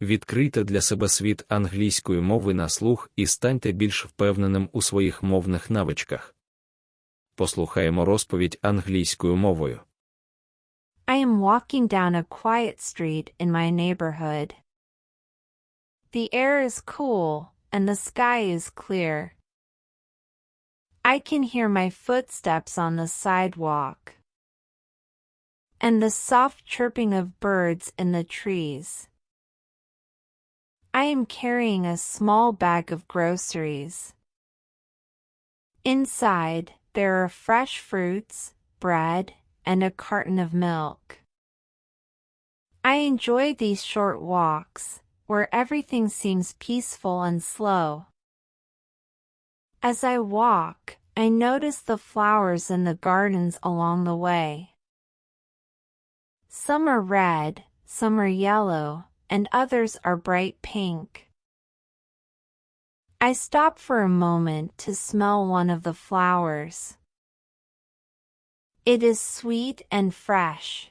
Відкрийте для себе світ англійської мови на слух і станьте більш впевненим у своїх мовних навичках. Послухаємо розповідь англійською мовою. I am walking down a quiet street in my neighborhood. The air is cool, and the sky is clear. I can hear my footsteps on the sidewalk. And the soft chirping of birds in the trees. I am carrying a small bag of groceries. Inside, there are fresh fruits, bread, and a carton of milk. I enjoy these short walks, where everything seems peaceful and slow. As I walk, I notice the flowers in the gardens along the way. Some are red, some are yellow, and others are bright pink. I stop for a moment to smell one of the flowers. It is sweet and fresh.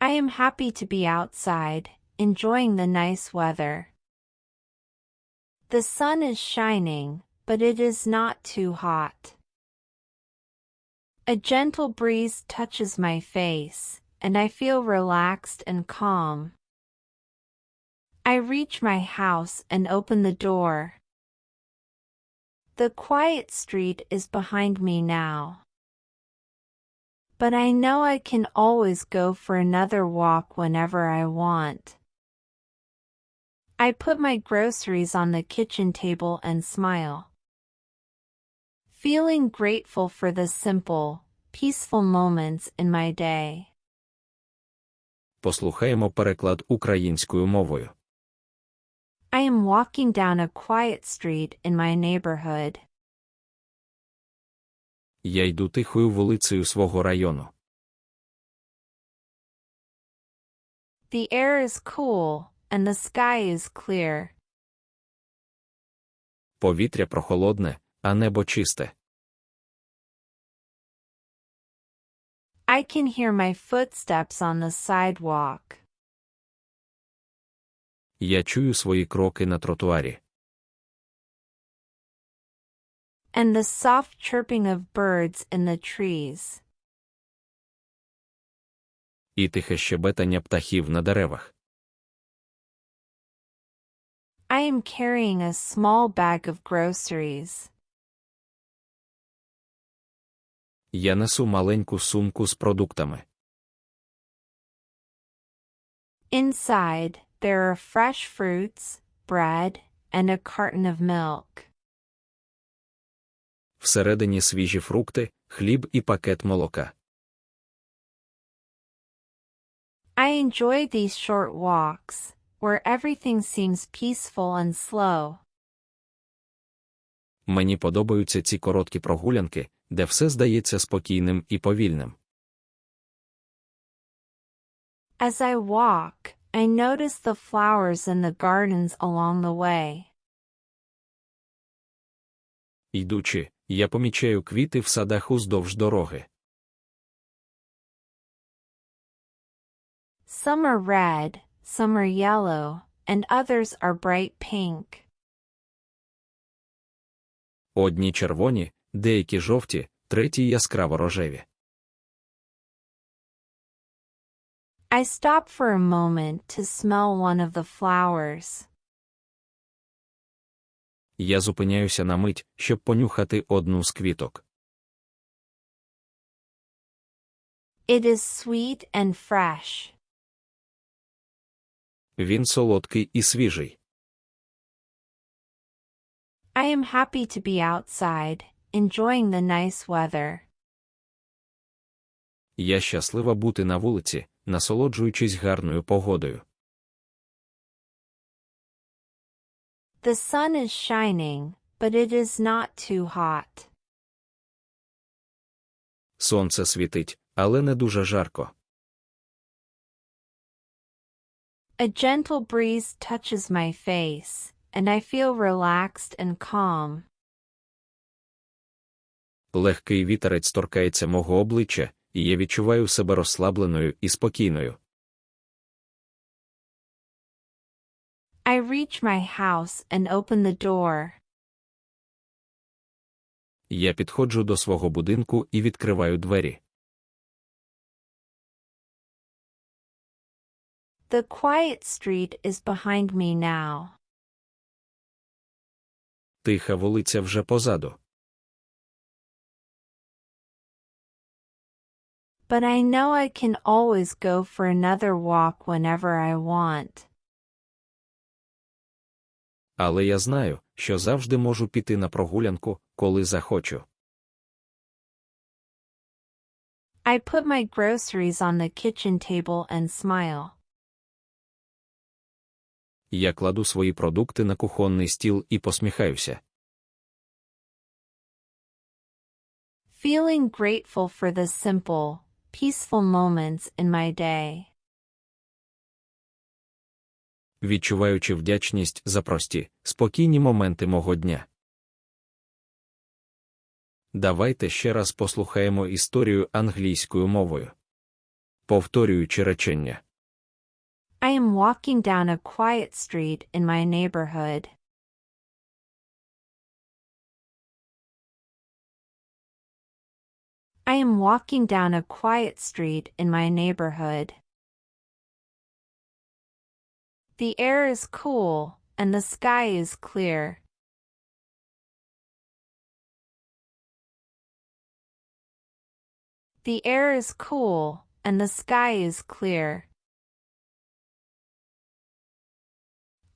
I am happy to be outside, enjoying the nice weather. The sun is shining, but it is not too hot. A gentle breeze touches my face, and I feel relaxed and calm. I reach my house and open the door. The quiet street is behind me now. But I know I can always go for another walk whenever I want. I put my groceries on the kitchen table and smile. Feeling grateful for the simple, peaceful moments in my day. Послухаємо переклад українською мовою. I am walking down a quiet street in my neighborhood. Я йду тихою вулицею свого району. The air is cool, and the sky is clear. Повітря прохолодне, а небо чисте. I can hear my footsteps on the sidewalk. Я чую свої кроки на тротуарі. And the soft chirping of birds in the trees. І тихе щебетання птахів на деревах. I am carrying a small bag of groceries. Я несу маленьку сумку з продуктами. Inside, there are fresh fruits, bread, and a carton of milk. Всередині свіжі фрукти, хліб і пакет молока. I enjoy these short walks, where everything seems peaceful and slow. Мені подобаються ці короткі прогулянки, де все здається спокійним і повільним. As I walk, I notice the flowers in the gardens along the way. Йдучи, я помічаю квіти в садах уздовж дороги. Some are red, some are yellow, and others are bright pink. Одні червоні, деякі жовті, треті яскраво рожеві. I stop for a moment to smell one of the flowers. Я зупиняюся на мить, щоб понюхати одну з квіток. It is sweet and fresh. Він солодкий і свіжий. I am happy to be outside, enjoying the nice weather. Я щаслива бути на вулиці, насолоджуючись гарною погодою. The sun is shining, but it is not too hot. Сонце світить, але не дуже жарко. A gentle breeze touches my face, and I feel relaxed and calm. Легкий вітерець торкається мого обличчя, і я відчуваю себе розслабленою і спокійною. I reach my house and open the door. Я підходжу до свого будинку і відкриваю двері. The quiet street is behind me now. Тиха вулиця вже позаду. But I know I can always go for another walk whenever I want. Але я знаю, що завжди можу піти на прогулянку, коли захочу. I put my groceries on the kitchen table and smile. Я кладу свої продукти на кухонний стіл і посміхаюся. Feeling grateful for the simple, peaceful moments in my day. відчуваючи вдячність за прості, спокійні моменти мого дня. Давайте ще раз послухаємо історію англійською мовою. Повторюючи речення. I am walking down a quiet street in my neighborhood. I am walking down a quiet street in my neighborhood. The air is cool, and the sky is clear. The air is cool, and the sky is clear.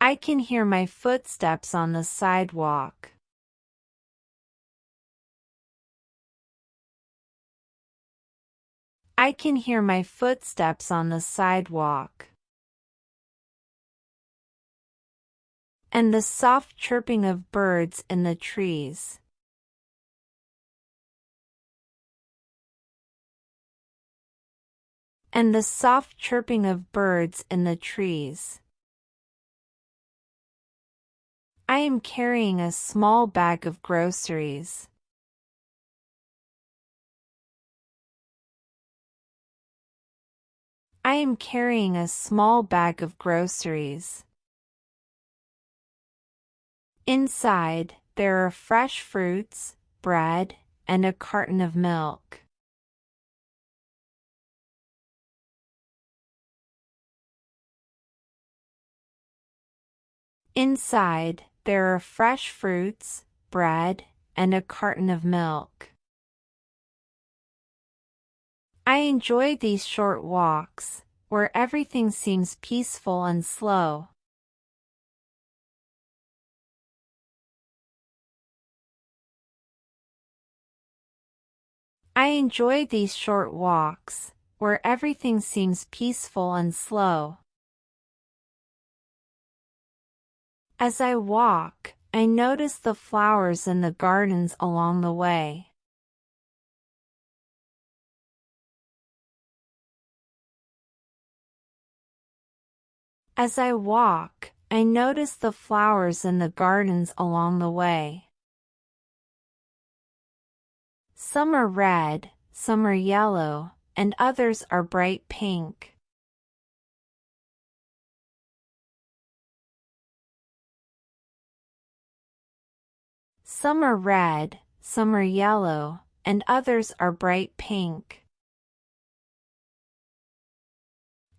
I can hear my footsteps on the sidewalk. I can hear my footsteps on the sidewalk. And the soft chirping of birds in the trees. And the soft chirping of birds in the trees. I am carrying a small bag of groceries. I am carrying a small bag of groceries. Inside, there are fresh fruits, bread, and a carton of milk. Inside, there are fresh fruits, bread, and a carton of milk. I enjoy these short walks, where everything seems peaceful and slow. I enjoy these short walks, where everything seems peaceful and slow. As I walk, I notice the flowers in the gardens along the way. As I walk, I notice the flowers in the gardens along the way. Some are red, some are yellow, and others are bright pink. Some are red, some are yellow, and others are bright pink.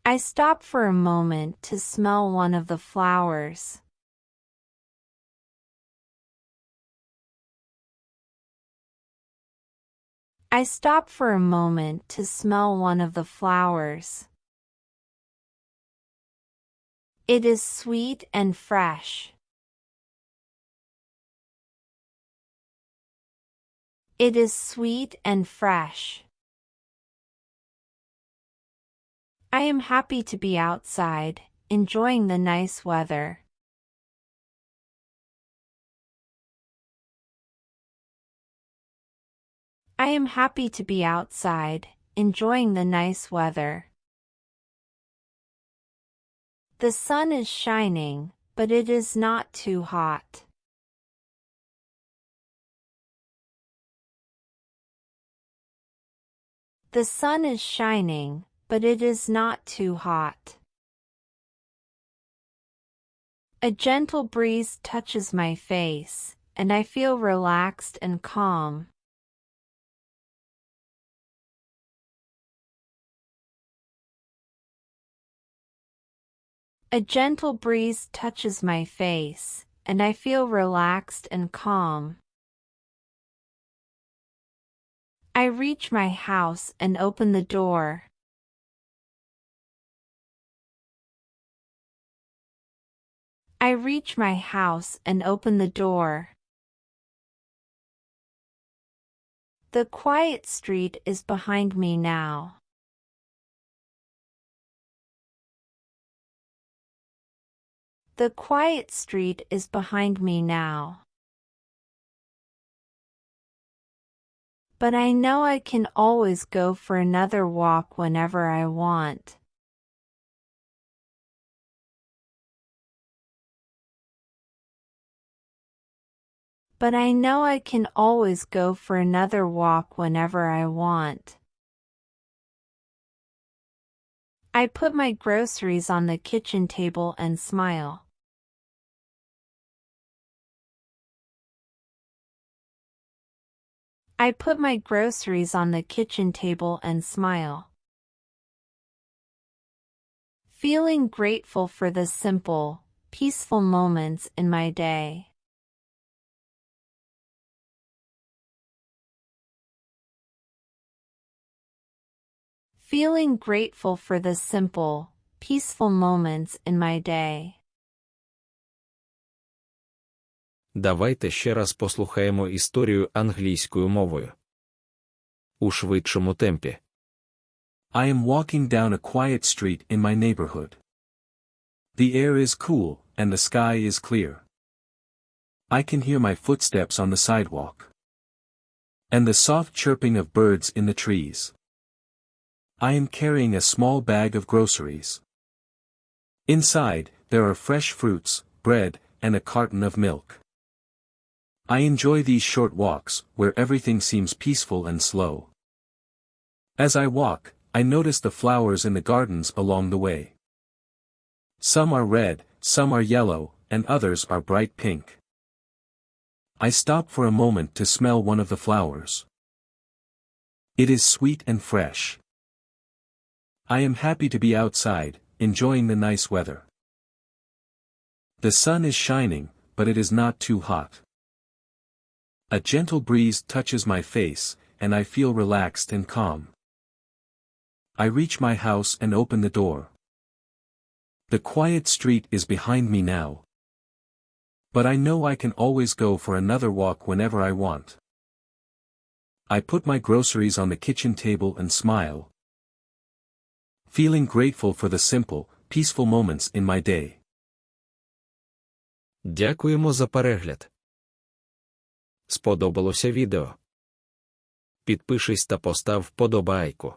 I stop for a moment to smell one of the flowers. I stop for a moment to smell one of the flowers. It is sweet and fresh. It is sweet and fresh. I am happy to be outside, enjoying the nice weather. I am happy to be outside, enjoying the nice weather. The sun is shining, but it is not too hot. The sun is shining, but it is not too hot. A gentle breeze touches my face, and I feel relaxed and calm. A gentle breeze touches my face, and I feel relaxed and calm. I reach my house and open the door. I reach my house and open the door. The quiet street is behind me now. The quiet street is behind me now. But I know I can always go for another walk whenever I want. But I know I can always go for another walk whenever I want. I put my groceries on the kitchen table and smile. I put my groceries on the kitchen table and smile. Feeling grateful for the simple, peaceful moments in my day. Feeling grateful for the simple, peaceful moments in my day. Давайте ще раз послухаємо історію англійською мовою. У швидшому темпі. I am walking down a quiet street in my neighborhood. The air is cool, and the sky is clear. I can hear my footsteps on the sidewalk. And the soft chirping of birds in the trees. I am carrying a small bag of groceries. Inside, there are fresh fruits, bread, and a carton of milk. I enjoy these short walks, where everything seems peaceful and slow. As I walk, I notice the flowers in the gardens along the way. Some are red, some are yellow, and others are bright pink. I stop for a moment to smell one of the flowers. It is sweet and fresh. I am happy to be outside, enjoying the nice weather. The sun is shining, but it is not too hot. A gentle breeze touches my face, and I feel relaxed and calm. I reach my house and open the door. The quiet street is behind me now. But I know I can always go for another walk whenever I want. I put my groceries on the kitchen table and smile, feeling grateful for the simple, peaceful moments in my day. Дякуємо за перегляд. Сподобалося відео? Підпишись та постав вподобайку.